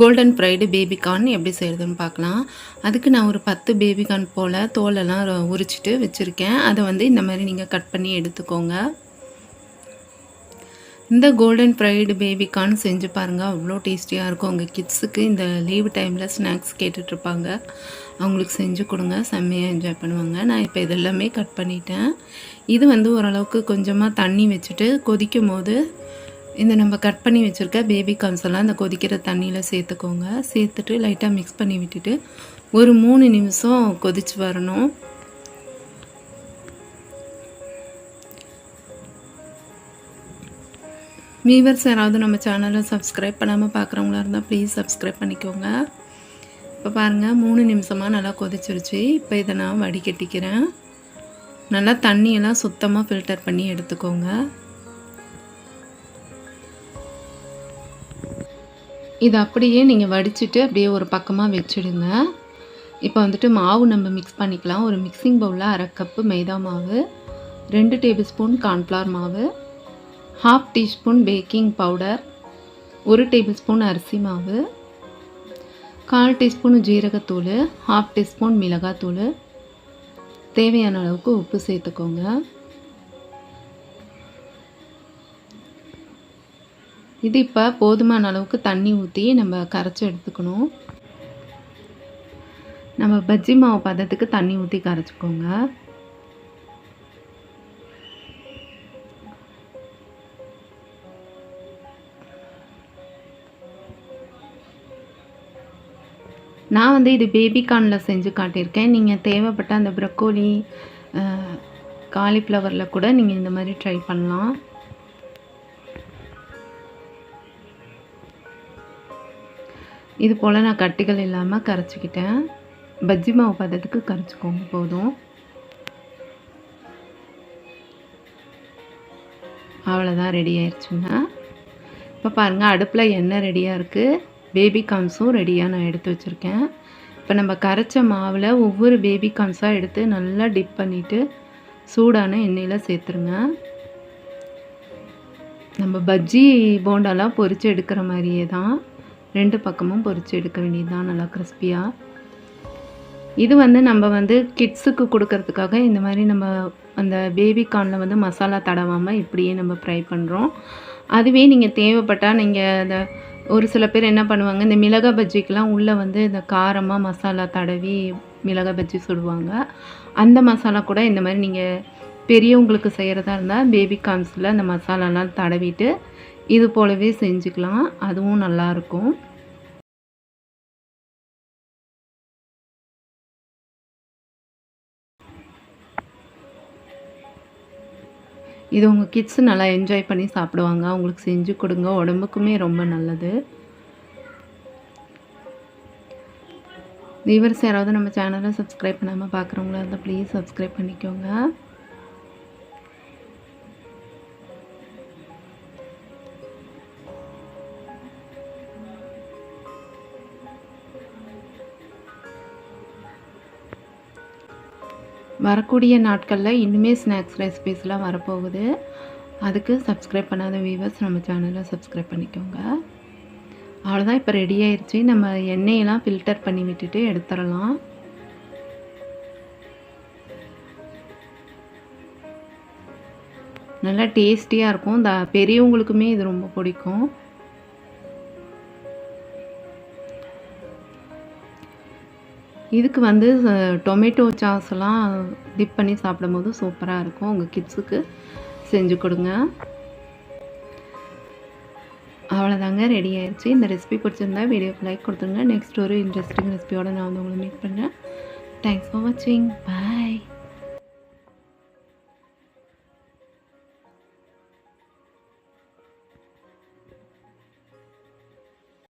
Golden fried baby corn எப்படி செய்கிறதுன்னு பார்க்கலாம். அதுக்கு நான் ஒரு பத்து பேபிகார்ன் போல் தோலெல்லாம் உரிச்சிட்டு வச்சுருக்கேன். அதை வந்து இந்த மாதிரி நீங்கள் கட் பண்ணி எடுத்துக்கோங்க. இந்த கோல்டன் ஃப்ரைடு பேபிகார்ன் செஞ்சு பாருங்கள் அவ்வளோ டேஸ்டியாக இருக்கும். உங்கள் கிட்ஸுக்கு இந்த லீவ் டைமில் ஸ்நாக்ஸ் கேட்டுட்ருப்பாங்க. அவங்களுக்கு செஞ்சு கொடுங்க. செம்மையாக என்ஜாய் பண்ணுவாங்க. நான் இப்போ இதெல்லாமே கட் பண்ணிட்டேன். இது வந்து ஓரளவுக்கு கொஞ்சமாக தண்ணி வச்சுட்டு கொதிக்கும் போது இந்த நம்ம கட் பண்ணி வச்சுருக்க பேபி கார்ன்ஸ் அந்த இந்த கொதிக்கிற தண்ணியில் சேர்த்துக்கோங்க. சேர்த்துட்டு லைட்டாக மிக்ஸ் பண்ணி விட்டுட்டு ஒரு மூணு நிமிஷம் கொதிச்சு வரணும். வீவர்ஸ் யாராவது நம்ம சேனலை சப்ஸ்கிரைப் பண்ணாமல் பார்க்குறவங்களா இருந்தால் ப்ளீஸ் சப்ஸ்கிரைப் பண்ணிக்கோங்க. இப்போ பாருங்கள் மூணு நிமிஷமாக நல்லா கொதிச்சிருச்சு. இப்போ இதை நான் வடிகட்டிக்கிறேன். நல்லா தண்ணியெல்லாம் சுத்தமாக ஃபில்டர் பண்ணி எடுத்துக்கோங்க. இது அப்படியே நீங்கள் வடிச்சிட்டு அப்படியே ஒரு பக்கமாக வச்சுடுங்க. இப்போ வந்துட்டு மாவு நம்ம மிக்ஸ் பண்ணிக்கலாம். ஒரு மிக்சிங் பவுலில் அரை கப்பு மைதா மாவு ரெண்டு டேபிள் ஸ்பூன் கார்ன்ஃப்ளவர் மாவு ஹாஃப் டீஸ்பூன் பேக்கிங் பவுடர் ஒரு டேபிள் ஸ்பூன் அரிசி மாவு கால் டீஸ்பூன் ஜீரகத்தூள் ஹாஃப் டீஸ்பூன் மிளகாத்தூள். தேவையான அளவுக்கு உப்பு சேர்த்துக்கோங்க. இது இப்போ போதுமான அளவுக்கு தண்ணி ஊற்றி நம்ம கரைச்சி எடுத்துக்கணும். நம்ம பஜ்ஜி மாவு பதத்துக்கு தண்ணி ஊற்றி கரைச்சிக்கோங்க. நான் வந்து இது பேபி கார்னில் செஞ்சு காட்டியிருக்கேன். நீங்கள் தேவைப்பட்ட அந்த ப்ரக்கோலி காலிஃப்ளவரில் கூட நீங்கள் இந்த மாதிரி ட்ரை பண்ணலாம். இது போல் நான் கட்டிகள் இல்லாமல் கரைச்சிக்கிட்டேன். பஜ்ஜி மாவு பதத்துக்கு கரைச்சிக்கோங்க போதும். அவ்வளோதான் ரெடி ஆயிடுச்சுங்க இப்போ பாருங்கள் அடுப்பில் எண்ணெய் ரெடியாக இருக்குது பேபி கார்ன்ஸும் ரெடியாக நான் எடுத்து வச்சுருக்கேன். இப்போ நம்ம கரைச்ச மாவில் ஒவ்வொரு பேபி கார்ன்ஸாக எடுத்து நல்லா டிப் பண்ணிவிட்டு சூடான எண்ணெயில் சேர்த்துருங்க. நம்ம பஜ்ஜி போண்டாலாம் பொரித்து எடுக்கிற மாதிரியே தான். ரெண்டு பக்கமும் பொரித்து எடுக்க வேண்டியது தான் நல்லா கிறிஸ்பியாக இது வந்து நம்ம வந்து கிட்ஸுக்கு கொடுக்கறதுக்காக இந்த மாதிரி நம்ம அந்த பேபி கார்னில் வந்து மசாலா தடவாமல் இப்படியே நம்ம ஃப்ரை பண்ணுறோம் அதுவே நீங்கள் தேவைப்பட்டால் நீங்கள் அந்த ஒரு சில பேர் என்ன பண்ணுவாங்க இந்த மிளகா பஜ்ஜிக்கெலாம் உள்ளே வந்து இந்த காரமாக மசாலா தடவி மிளகா பஜ்ஜி சுடுவாங்க. அந்த மசாலா கூட இந்த மாதிரி நீங்கள் பெரியவங்களுக்கு செய்கிறதா இருந்தால் பேபி கார்ன்ஸில் அந்த மசாலாலாம் தடவிட்டு இது போலவே செஞ்சுக்கலாம். அதுவும் நல்லாயிருக்கும் இது உங்கள் கிட்ஸ் நல்லா என்ஜாய் பண்ணி சாப்பிடுவாங்க. அவங்களுக்கு செஞ்சு கொடுங்க. உடம்புக்குமே ரொம்ப நல்லது. வியூவர்ஸ் யாராவது நம்ம சேனலை சப்ஸ்கிரைப் பண்ணாமல் பார்க்குறவங்களா இருந்தால் ப்ளீஸ் சப்ஸ்கிரைப் பண்ணிக்கோங்க. வரக்கூடிய நாட்களில் இன்னுமே ஸ்நாக்ஸ் ரெசிபீஸ்லாம் வரப்போகுது. அதுக்கு சப்ஸ்கிரைப் பண்ணாத வியூவர்ஸ் நம்ம சேனலை சப்ஸ்கிரைப் பண்ணிக்கோங்க. அவ்வளோதான் இப்போ ரெடி ஆயிடுச்சு நம்ம எண்ணெயெல்லாம் ஃபில்டர் பண்ணி விட்டுட்டு எடுத்துடலாம். நல்லா டேஸ்டியாக இருக்கும். இந்த பெரியவங்களுக்குமே இது ரொம்ப பிடிக்கும். இதுக்கு வந்து டொமேட்டோ சாஸ்லாம் டிப் பண்ணி சாப்பிடும்போது சூப்பராக இருக்கும். உங்கள் கிட்ஸுக்கு செஞ்சு கொடுங்க. அவ்வளோதாங்க ரெடி ஆயிடுச்சு இந்த ரெசிபி பிடிச்சிருந்தா வீடியோக்கு லைக் கொடுத்துருங்க. நெக்ஸ்ட் ஒரு இன்ட்ரெஸ்டிங் ரெசிபியோடு நான் வந்து உங்களை மீட் பண்ணுறேன் தேங்க்ஸ் ஃபார் வாட்சிங் பாய்